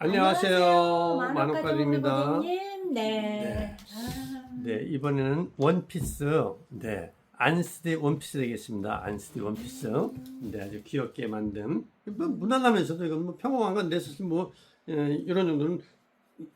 안녕하세요. 고객님. 네. 네. 아, 네, 이번에는 원피스, 네, 안스디 원피스 되겠습니다. 안스디 원피스. 네, 아주 귀엽게 만든, 뭐, 무난하면서도 이건 뭐 평범한 건데, 사실 뭐, 에, 이런 정도는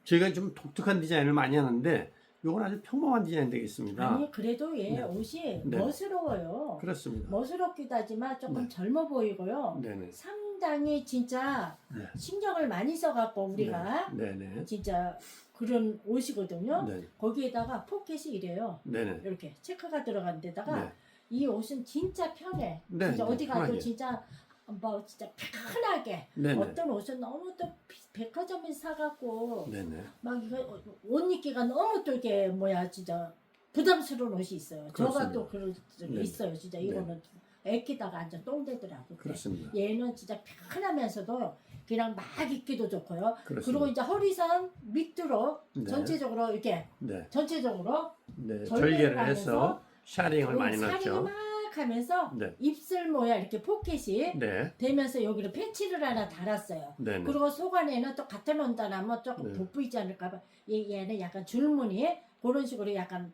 저희가 좀 독특한 디자인을 많이 하는데, 이건 아주 평범한 디자인 되겠습니다. 아니 그래도 얘 네. 옷이 네. 멋스러워요. 그렇습니다. 멋스럽기도 하지만 조금 네. 젊어 보이고요. 네네. 상 당히 진짜 네. 신경을 많이 써갖고 우리가 네네. 진짜 그런 옷이거든요. 네. 거기에다가 포켓이 이래요. 네네. 이렇게 체크가 들어간 데다가 네. 이 옷은 진짜 편해. 네, 진짜 네, 어디 가도 편하게. 진짜 뭐 진짜 편하게. 네네. 어떤 옷은 너무 또 비- 백화점에 사갖고 네네. 막 이거 옷 입기가 너무 또 이게 뭐야 진짜 부담스러운 옷이 있어요. 저가 그렇습니다. 또 그런 적이 네. 있어요. 진짜 이거는 애기다가 완전 똥되더라고. 그렇습니다. 얘는 진짜 편하면서도 그냥 막 입기도 좋고요. 그렇습니다. 그리고 이제 허리선 밑으로 네. 전체적으로 이렇게 네. 전체적으로 네. 절개를 해서 샤링을 많이 넣었죠. 막 하면서 네. 입술 모양 이렇게 포켓이 네. 되면서 여기를 패치를 하나 달았어요. 네네. 그리고 속 안에는 또 같은 온다나면 조금 네. 돋보이지 않을까 봐 얘, 얘는 약간 줄무늬 그런 식으로 약간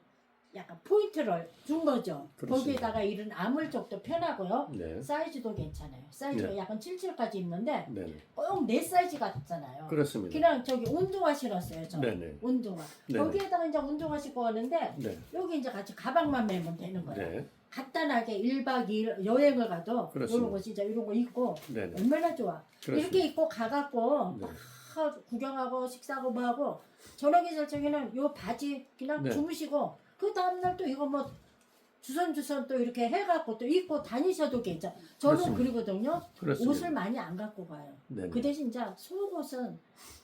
약간 포인트를 준 거죠. 그렇습니다. 거기에다가 이런 아물 쪽도 편하고요. 네. 사이즈도 괜찮아요. 사이즈가 네. 약간 77까지 입는데 네네. 꼭 내 사이즈 같잖아요. 그렇습니다. 그냥 저기 운동화 신었어요. 저 네네. 운동화. 네네. 거기에다가 이제 운동화 신고 가는데 네. 여기 이제 같이 가방만 매면 되는 거예요. 네. 간단하게 1박 2일 여행을 가도 그렇습니다. 이런 거 진짜 이런 거 입고 네네. 얼마나 좋아. 그렇습니다. 이렇게 입고 가갖고 네. 하, 구경하고 식사하고 뭐 하고 저녁에 잘 적에는 요 바지 그냥 네. 주무시고 그 다음날 또 이거 뭐 주선주선 또 이렇게 해갖고 또 입고 다니셔도 괜찮아. 저는 그렇습니다. 그러거든요. 그렇습니다. 옷을 많이 안 갖고 가요. 네네. 그 대신 이제 속옷은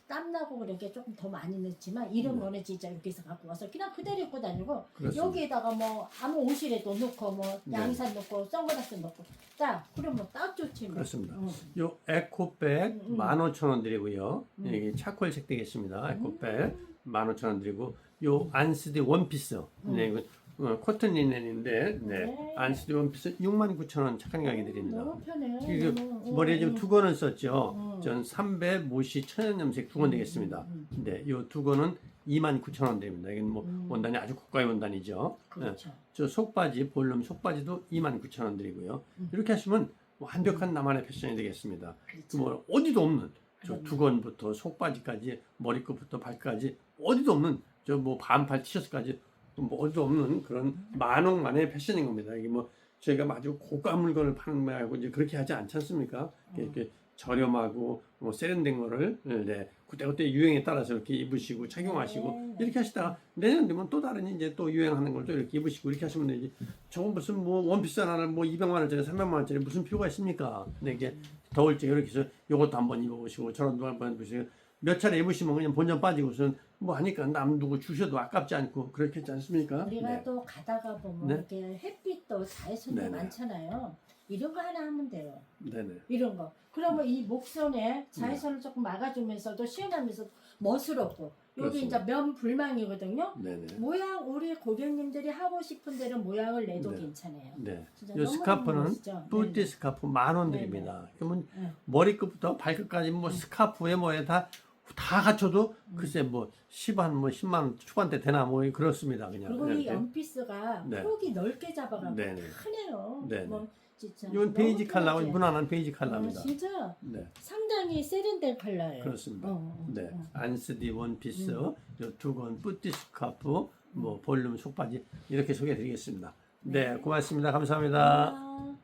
땀나고 그렇게 조금 더 많이 넣지만 이런 네. 거는 진짜 해서 갖고 와서 그냥 그대로 입고 다니고 그렇습니다. 여기에다가 뭐 아무 옷이라도 넣고 뭐 네. 양산 넣고 선글라스 넣고 딱 그러면 뭐딱 좋지 뭐. 그렇습니다. 응. 요 에코백. 15,000원 드리고요. 음. 여기 차콜 색 되겠습니다. 에코백 15,000원 드리고 요 안스디 원피스. 네, 이거 어, 코튼 리넨인데 네. 음. 네. 안스디 원피스 69,000원 착한 가격에 드립니다. 너무 편해. 이게 너무, 머리에 응, 지금 응. 두 건을 썼죠. 음. 전 300, 모시, 천연염색 두 건 되겠습니다. 음, 네, 요 두 건은 29,000원 됩니다. 이건 뭐 음. 원단이 아주 고가의 원단이죠. 네. 그렇죠. 저 속바지, 볼륨 속바지도 29,000원 드리고요. 음. 이렇게 하시면 완벽한 나만의 패션이 되겠습니다. 그 그렇죠. 뭐 어디도 없는 저 그럼요. 두건부터 속바지까지 머리끝부터 발까지 어디도 없는 저 뭐 반팔 티셔츠까지 뭐 어디도 없는 그런 만원만의 패션인 겁니다. 이게 뭐 저희가 아주 고가 물건을 판매하고 이제 그렇게 하지 않지 않습니까? 이렇게, 음. 이렇게 저렴하고 뭐 세련된 거를 네, 그때그때 유행에 따라서 이렇게 입으시고 착용하시고 네. 이렇게 하시다가 내년 되면 또 다른 이제 또 유행하는 걸 또 이렇게 입으시고 이렇게 하시면 되지. 저건 무슨 뭐 원피스 하나를 뭐 200만 원짜리, 300만 원짜리 무슨 필요가 있습니까? 근데 이게 더울 때 이렇게 해서 요것도 한번 입어보시고 저런 도 한번 입으시고 몇 차례 입으시면 그냥 본전 빠지고선 뭐 하니까 남 누구 주셔도 아깝지 않고 그렇게 했지 않습니까? 우리가 네. 또 가다가 보면 네. 이렇게 햇빛도 자외선도 네네. 많잖아요. 이런 거 하나 하면 돼요. 네네. 이런 거. 그러면 이 목선에 자외선을 조금 막아주면서도 시원하면서 멋스럽고 여기 그렇습니다. 이제 면 불망이거든요. 네네. 모양 우리 고객님들이 하고 싶은 대로 모양을 내도 네. 괜찮아요. 네. 진짜 이 스카프는 멋있죠? 뿔띠. 스카프 만 원 드립니다. 그러면 네. 머리끝부터 발끝까지 뭐 스카프에 뭐에 다, 다 갖춰도 글쎄 뭐 10한 뭐 10만 원 초반대 되나 뭐 그렇습니다. 그냥. 그리고 이 이렇게. 연피스가 네. 폭이 넓게 잡아가지고 네 네. 크네요. 네 네. 뭐 진짜 이건 베이지 컬러고 편하지? 무난한 베이지 어, 컬러입니다. 진짜 네. 상당히 세련된 컬러예요. 그렇습니다. 어, 어, 네. 어. 안스디 원피스, 음. 두건 뿌띠 스카프, 뭐 볼륨 속바지 이렇게 소개해 드리겠습니다. 네, 고맙습니다. 감사합니다. 아.